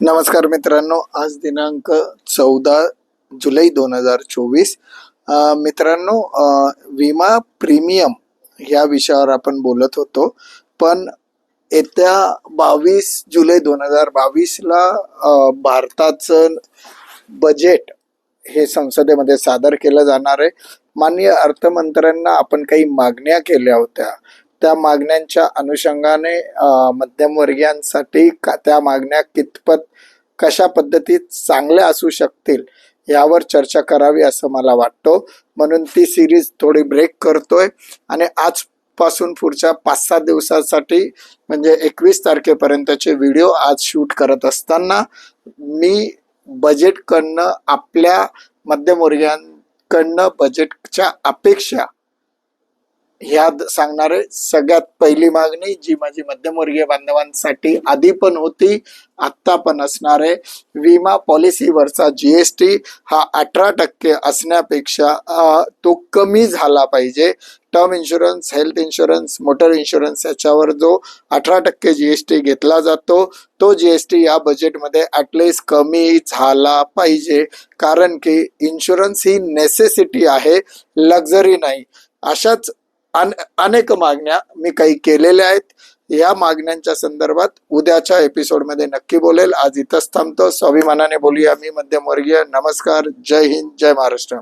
नमस्कार मित्रांनो आज दिनांक चौदा जुलै दोन हजार चोवीस. मित्रांनो विमा प्रीमियम या विषयावर आपण बोलत होतो पण येत्या बावीस जुलै दोन हजार बावीसला भारताचं बजेट हे संसदेमध्ये सादर केलं जाणार आहे. माननीय अर्थमंत्र्यांना आपण काही मागण्या केल्या होत्या. त्या मागण्यांच्या अनुषंगाने मध्यमवर्गीयांसाठी का त्या मागण्या कितपत कशा पद्धतीत चांगल्या असू शकतील यावर चर्चा करावी असं मला वाटतो. म्हणून ती सिरीज थोडी ब्रेक करतोय आणि आजपासून पुढच्या पाच सात दिवसासाठी म्हणजे एकवीस तारखेपर्यंतचे व्हिडिओ आज शूट करत असताना मी बजेटकडनं आपल्या मध्यमवर्गीयांकडनं बजेटच्या अपेक्षा ह्या सांगणार सांगणारे सगळ्यात पहिली मागणी जी माझी मध्यमवर्गीय बांधवांसाठी आधी पण होती आत्ता पण असणार आहे. विमा पॉलिसीवरचा जीएसटी हा अठरा टक्के असण्यापेक्षा तो कमी झाला पाहिजे. Term insurance health insurance motor insurance याच्यावर जो अठरा टक्के जी एस टी घेतला जातो तो जी एस टी या बजेटमध्ये ॲटलिस्ट कमी झाला पाहिजे. कारण की इन्शुरन्स ही नेसेसिटी आहे लक्झरी नाही. अशाच अनेक मागण्या मी काही केलेल्या आहेत. या मागण्यांच्या संदर्भात उद्याच्या एपिसोडमध्ये नक्की बोलेल. आज इथंच थांबतो. स्वाभिमानाने बोलूया. मी मध्यमवर्गीय. नमस्कार. जय हिंद. जय महाराष्ट्र.